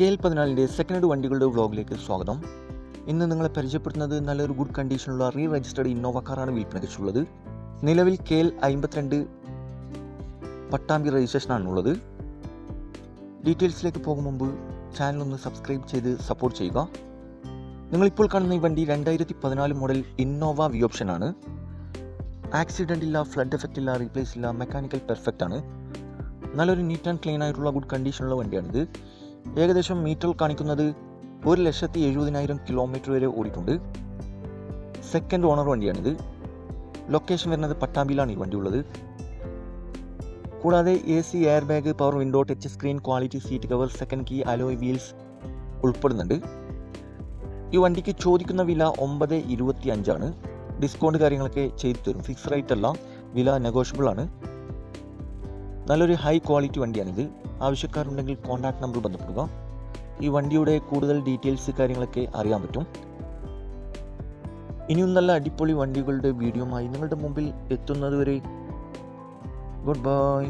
K L പതിനാലിന്റെ second വണ്ടികളുടെ വ്ളോഗിലേക്ക് സ്വാഗതം. ഇന്ന് നിങ്ങളെ പരിചയപ്പെടുത്തുന്നത് നല്ലൊരു ഗുഡ് കണ്ടീഷനുള്ള റീ രജിസ്റ്റേർഡ് ഇന്നോവ കാറാണ് വിൽപ്പനയ്ക്കുള്ളത്. നിലവിൽ കെ എൽ അമ്പത്തിരണ്ട് പട്ടാമ്പി രജിസ്ട്രേഷനാണുള്ളത് ഡീറ്റെയിൽസിലേക്ക് പോകും മുമ്പ് ചാനൽ ഒന്ന് സബ്സ്ക്രൈബ് ചെയ്ത് സപ്പോർട്ട് ചെയ്യുക. നിങ്ങളിപ്പോൾ കാണുന്ന ഈ വണ്ടി രണ്ടായിരത്തി പതിനാല് മോഡൽ ഇന്നോവ വി ഓപ്ഷനാണ് ആക്സിഡന്റ് ഇല്ല ഫ്ലഡ് എഫക്റ്റ് ഇല്ല റീപ്ലേസ് ഇല്ല മെക്കാനിക്കൽ പെർഫെക്റ്റ് ആണ്. നല്ലൊരു നീറ്റ് ആൻഡ് ക്ലീൻ ആയിട്ടുള്ള ഗുഡ് കണ്ടീഷനുള്ള വണ്ടിയാണിത്. ഏകദേശം മീറ്റർ കാണിക്കുന്നത് ഒരു ലക്ഷത്തി എഴുപതിനായിരം കിലോമീറ്റർ വരെ ഓടിയിട്ടുണ്ട്. Second owner വണ്ടിയാണിത്. ലൊക്കേഷൻ വരുന്നത് പട്ടാമ്പിയിലാണ് ഈ വണ്ടി ഉള്ളത് കൂടാതെ A C air bag power window touch screen quality seat cover second key alloy wheels ഉൾപ്പെടുന്നുണ്ട്. ഈ വണ്ടിക്ക് ചോദിക്കുന്ന വില ഒമ്പത് ഇരുപത്തി അഞ്ചാണ് ഡിസ്കൗണ്ട് കാര്യങ്ങളൊക്കെ ചെയ്തു തരും. ഫിക്സ് റേറ്റ് അല്ല. വില നെഗോഷ്യബിൾ ആണ്. നല്ലൊരു ഹൈ ക്വാളിറ്റി വണ്ടിയാണിത് ആവശ്യക്കാരുണ്ടെങ്കിൽ കോൺടാക്ട് നമ്പർ ബന്ധപ്പെടുക. ഈ വണ്ടിയുടെ കൂടുതൽ ഡീറ്റെയിൽസ് കാര്യങ്ങളൊക്കെ അറിയാൻ പറ്റും. ഇനിയും നല്ല അടിപൊളി വണ്ടികളുടെ വീഡിയോമായി നിങ്ങളുടെ മുമ്പിൽ എത്തുന്നതുവരെ ഗുഡ് ബൈ